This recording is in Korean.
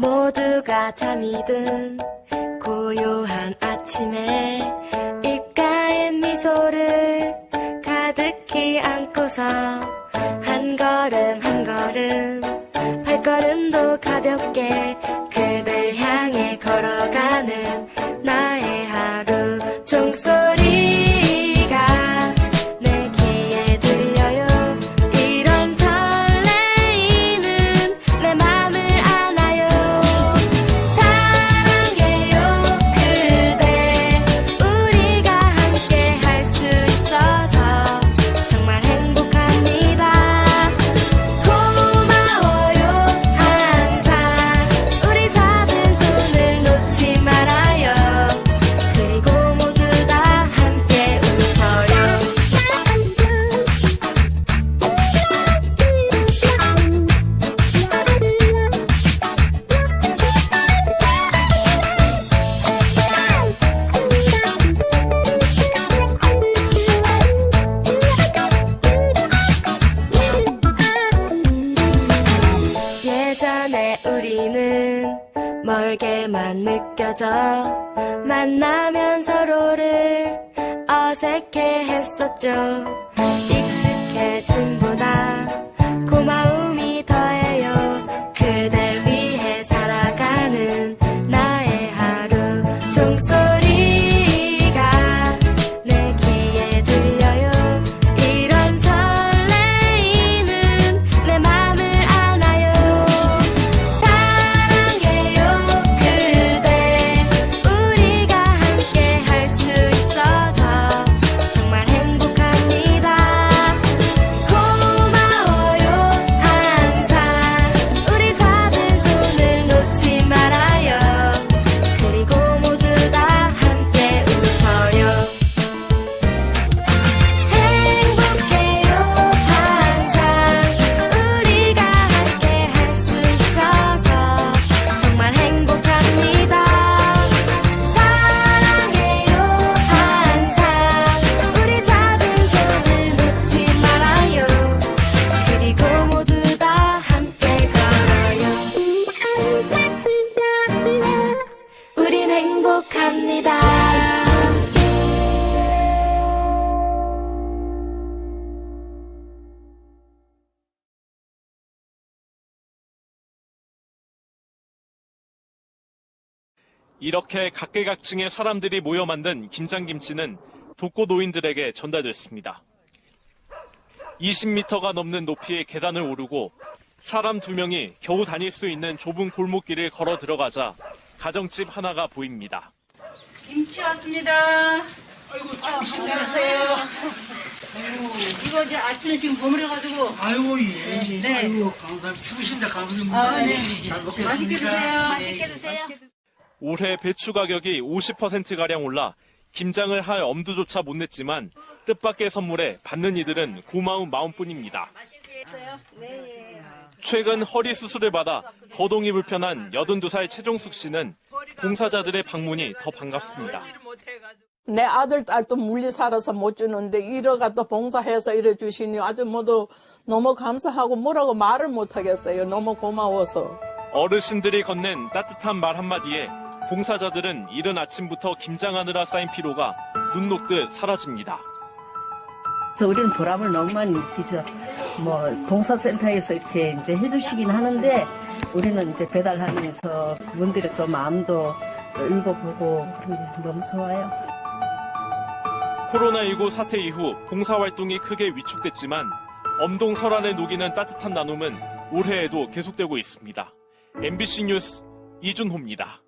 밤이라 잠이 든 고요한 아침에 입가에 미소를 가득히 안고서 한 걸음 한 걸음 발걸음도 가볍게 멀게만 느껴져 만나면 서로를 어색해 했었죠. 익숙해짐보다 이렇게 각계각층의 사람들이 모여 만든 김장김치는 독거 노인들에게 전달됐습니다. 20m가 넘는 높이의 계단을 오르고 사람 두 명이 겨우 다닐 수 있는 좁은 골목길을 걸어 들어가자 가정집 하나가 보입니다. 김치 왔습니다. 아이고, 추우신데요. 이거 이제 아침에 지금 버무려가지고. 아이고 예. 네. 아이고 감사합니다. 추우신데 감사합니다. 아, 네. 잘 맛있게 먹겠습니다. 드세요. 네. 맛있게 드세요. 올해 배추 가격이 50%가량 올라 김장을 할 엄두조차 못 냈지만 뜻밖의 선물에 받는 이들은 고마운 마음뿐입니다. 최근 허리 수술을 받아 거동이 불편한 82살 최종숙 씨는 봉사자들의 방문이 더 반갑습니다. 내 아들, 딸도 물리 살아서 못 주는데, 이러가 또 봉사해서 이래 주시니 아주 모두 너무 감사하고 뭐라고 말을 못 하겠어요. 너무 고마워서. 어르신들이 건넨 따뜻한 말 한마디에 봉사자들은 이른 아침부터 김장하느라 쌓인 피로가 눈 녹듯 사라집니다. 그래서 우리는 보람을 너무 많이 느끼죠. 뭐 봉사센터에서 이렇게 이제 해주시긴 하는데 우리는 이제 배달하면서 그분들의 또 마음도 읽어보고 그런 게 너무 좋아요. 코로나19 사태 이후 봉사활동이 크게 위축됐지만 엄동 설안에 녹이는 따뜻한 나눔은 올해에도 계속되고 있습니다. MBC 뉴스 이준호입니다.